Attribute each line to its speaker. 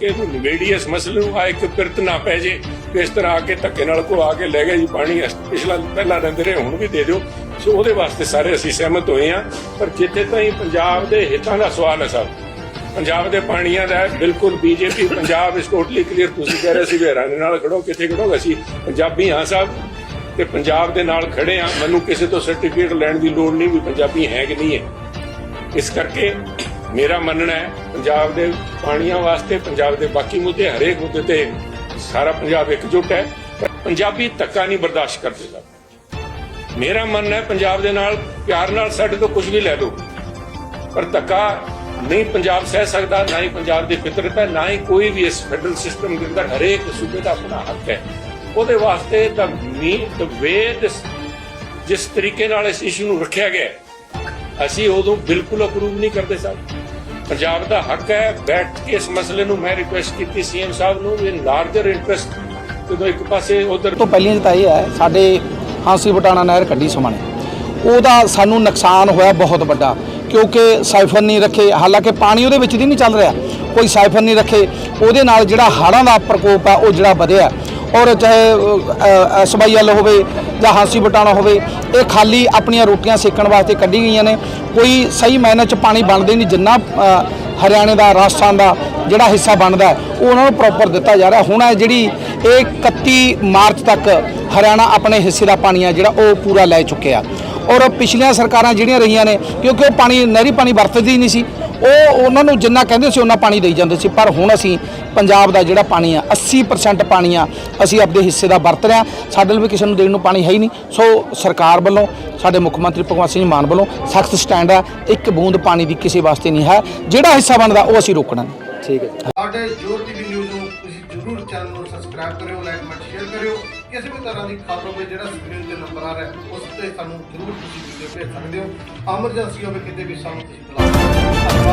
Speaker 1: ਨਿਬੇੜੀ ਇਸ ਮਸਲੇ ਨੂੰ ਆ ਇੱਕ ਪਿਰਤ ਨਾ ਪੈ ਜੇ ਇਸ ਤਰ੍ਹਾਂ ਆ ਕੇ ਧੱਕੇ ਨਾਲ ਕੋ ਆ ਕੇ ਲੈ ਗਿਆ ਜੀ ਪਾਣੀ। ਪਿਛਲਾ ਪਹਿਲਾਂ ਰਹਿੰਦੇ ਰਹੇ, ਹੁਣ ਵੀ ਦੇ ਦਿਓ। ਸੋ ਉਹਦੇ ਵਾਸਤੇ ਸਾਰੇ ਅਸੀਂ ਸਹਿਮਤ ਹੋਏ ਆ ਪਰ ਜਿੱਥੇ ਤਾਈਂ ਪੰਜਾਬ ਦੇ ਹਿੱਤਾਂ ਦਾ ਸਵਾਲ ਹੈ ਸਾਹਿਬ ਪੰਜਾਬ ਦੇ ਪਾਣੀਆਂ ਦਾ ਬਿਲਕੁਲ ਬੀਜੇਪੀ, ਪੰਜਾਬ ਇਸ ਟੋਟਲੀ ਕਲੀਅਰ ਤੁਸੀਂ ਕਹਿ ਰਹੇ ਸੀ ਵੀ ਹਰਿਆਣੇ ਨਾਲ ਖੜੋ, ਕਿੱਥੇ ਖੜੋ? ਅਸੀਂ ਪੰਜਾਬੀ ਹਾਂ ਸਾਹਿਬ ਤੇ ਪੰਜਾਬ ਦੇ ਨਾਲ ਖੜੇ ਆ ਮੈਨੂੰ ਕਿਸੇ ਤੋਂ ਸਰਟੀਫਿਕੇਟ ਲੈਣ ਦੀ ਲੋੜ ਨਹੀਂ ਵੀ ਪੰਜਾਬੀ ਹੈ ਕਿ ਨਹੀਂ ਹੈ। ਇਸ ਕਰਕੇ ਮੇਰਾ ਮੰਨਣਾ ਹੈ, ਪੰਜਾਬ ਦੇ ਪਾਣੀਆਂ ਵਾਸਤੇ, ਪੰਜਾਬ ਦੇ ਬਾਕੀ ਮੁੱਦੇ ਹਰੇਕ ਮੁੱਦੇ ਤੇ ਸਾਰਾ ਪੰਜਾਬ ਇਕਜੁੱਟ ਹੈ, ਪਰ ਪੰਜਾਬੀ ਧੱਕਾ ਨਹੀਂ ਬਰਦਾਸ਼ਤ ਕਰਦੇ ਸਾਹਿਬ ਮੇਰਾ ਮੰਨਣਾ ਹੈ, ਪੰਜਾਬ ਦੇ ਨਾਲ ਪਿਆਰ ਨਾਲ ਸਾਡੇ ਤੋਂ ਕੁਝ ਵੀ ਲੈ ਲਓ, ਪਰ ਧੱਕਾ ਨਹੀਂ ਪੰਜਾਬ ਸਹਿ ਸਕਦਾ, ਨਾ ਹੀ ਪੰਜਾਬ ਦੀ ਫਿਤਰਤ ਹੈ, ਨਾ ਹੀ ਕੋਈ ਵੀ ਇਸ ਫੈਡਰਲ ਸਿਸਟਮ ਦੇ ਅੰਦਰ ਹਰੇਕ ਸੂਬੇ ਦਾ ਆਪਣਾ ਹੱਕ ਹੈ। ਉਹਦੇ ਵਾਸਤੇ ਤਾਂ ਮੀ ਦ ਵੇ ਜਿਸ ਤਰੀਕੇ ਨਾਲ ਇਸ ਇਸ਼ੂ ਨੂੰ ਰੱਖਿਆ ਗਿਆ ਅਸੀਂ ਉਦੋਂ ਬਿਲਕੁਲ ਅਪਰੂਵ ਨਹੀਂ ਕਰਦੇ ਸਾਹਿਬ ਪੰਜਾਬ ਦਾ ਹੱਕ ਹੈ, ਬੈਠ ਕੇ ਇਸ ਮਸਲੇ ਨੂੰ ਮੈਂ ਰਿਕੁਐਸਟ ਕੀਤੀ ਸੀਐਮ ਸਾਹਿਬ ਨੂੰ ਵੀ ਲਾਰਜਰ ਇੰਟਰਸਟ ਜਦੋਂ ਇੱਕ ਪਾਸੇ ਉਧਰ
Speaker 2: ਤੋਂ ਪਹਿਲੀਆਂ ਤਾਂ ਇਹ ਹੈ, ਸਾਡੇ ਹਾਂਸੀ ਬਟਾਣਾ ਨਹਿਰ ਕੱਢੀ ਸਮਾਣੇ। ਉਹਦਾ ਸਾਨੂੰ ਨੁਕਸਾਨ ਹੋਇਆ ਬਹੁਤ ਵੱਡਾ, ਕਿਉਂਕਿ ਸਾਈਫਨ ਨਹੀਂ ਰੱਖੇ, ਹਾਲਾਂਕਿ ਪਾਣੀ ਉਹਦੇ ਵਿੱਚ ਦੀ ਨਹੀਂ ਚੱਲ ਰਿਹਾ। ਕੋਈ ਸਾਈਫਨ ਨਹੀਂ ਰੱਖੇ, ਉਹਦੇ ਨਾਲ ਜਿਹੜਾ ਹਾੜਾਂ ਦਾ ਪ੍ਰਕੋਪ ਆ ਉਹ ਜਿਹੜਾ ਵਧਿਆ। ਔਰ ਚਾਹੇ ਐਸਵਾਈਐਲ ਹੋਵੇ ਜਾਂ ਹਾਂਸੀ ਬਟਾਣਾ ਹੋਵੇ, ਇਹ ਖਾਲੀ ਆਪਣੀਆਂ ਰੋਟੀਆਂ ਸੇਕਣ ਵਾਸਤੇ ਕੱਢੀ ਗਈਆਂ ਨੇ। ਕੋਈ ਸਹੀ ਮਾਇਨੇ ਚ ਪਾਣੀ ਬਣਦੇ ਨਹੀਂ, ਜਿੰਨਾ ਹਰਿਆਣੇ ਦਾ, ਰਾਜਸਥਾਨ ਦਾ ਜਿਹੜਾ ਹਿੱਸਾ ਬਣਦਾ ਉਹ ਉਹਨਾਂ ਨੂੰ ਪ੍ਰੋਪਰ ਦਿੱਤਾ ਜਾ ਰਿਹਾ। ਹੁਣ ਇਹ ਜਿਹੜੀ ਇਹ 31 ਮਾਰਚ ਤੱਕ ਹਰਿਆਣਾ ਆਪਣੇ ਹਿੱਸੇ ਦਾ ਪਾਣੀ ਆ ਜਿਹੜਾ, ਉਹ ਪੂਰਾ ਲੈ ਚੁੱਕਿਆ। ਔਰ ਪਿਛਲੀਆਂ ਸਰਕਾਰਾਂ ਜਿਹੜੀਆਂ ਰਹੀਆਂ ਨੇ, ਕਿਉਂਕਿ ਉਹ ਪਾਣੀ, ਨਹਿਰੀ ਪਾਣੀ ਵਰਤਦੀ ਨਹੀਂ ਸੀ ਉਹ ਉਹਨਾਂ ਨੂੰ ਜਿੰਨਾ ਕਹਿੰਦੇ ਸੀ ਉਹਨਾਂ ਪਾਣੀ ਦੇਈ ਜਾਂਦੇ ਸੀ ਪਰ ਹੁਣ ਅਸੀਂ ਪੰਜਾਬ ਦਾ ਜਿਹੜਾ ਪਾਣੀ ਆ 80% ਪਾਣੀ ਆ ਅਸੀਂ ਆਪਦੇ ਹਿੱਸੇ ਦਾ ਵਰਤ ਰਹੇ ਹਾਂ। ਸਾਡੇ ਲਈ ਵੀ ਕਿਸੇ ਨੂੰ ਦੇਣ ਨੂੰ ਪਾਣੀ ਹੈ ਹੀ ਨਹੀਂ। ਸੋ ਸਰਕਾਰ ਵੱਲੋਂ ਸਾਡੇ ਮੁੱਖ ਮੰਤਰੀ ਭਗਵੰਤ ਸਿੰਘ ਮਾਨ ਵੱਲੋਂ ਸਖਤ ਸਟੈਂਡ ਆ ਇੱਕ ਬੂੰਦ ਪਾਣੀ ਦੀ ਕਿਸੇ ਵਾਸਤੇ ਨਹੀਂ ਹੈ। ਜਿਹੜਾ ਹਿੱਸਾ ਬਣਦਾ ਉਹ ਅਸੀਂ ਰੋਕਣਾ।
Speaker 3: ਠੀਕ ਹੈ।
Speaker 4: ਸਾਡੇ ਜੋਰ ਨਿਊਜ਼ ਨੂੰ ਤੁਸੀਂ ਜਰੂਰ ਚੈਨਲ ਨੂੰ ਸਬਸਕ੍ਰਾਈਬ ਕਰਿਓ ਲਾਈਕ ਕਮੈਂਟ ਸ਼ੇਅਰ ਕਰਿਓ। ਕਿਸੇ ਵੀ ਤਰ੍ਹਾਂ ਦੀ ਖਬਰ ਹੋਵੇ ਜਿਹੜਾ ਸਕਰੀਨ ਤੇ ਨੰਬਰ ਆ ਰਿਹਾ ਉਸ ਤੇ ਸਾਨੂੰ ਜਰੂਰ ਤੁਸੀਂ ਵੀਡੀਓ ਭੇਜ ਸਕਦੇ ਹੋ। ਐਮਰਜੈਂਸੀ ਹੋਵੇ ਕਿਤੇ ਵੀ ਸਾਨੂੰ ਤੁਸੀਂ ਬੁਲਾ ਸਕਦੇ ਹੋ। ਧੰਨਵਾਦ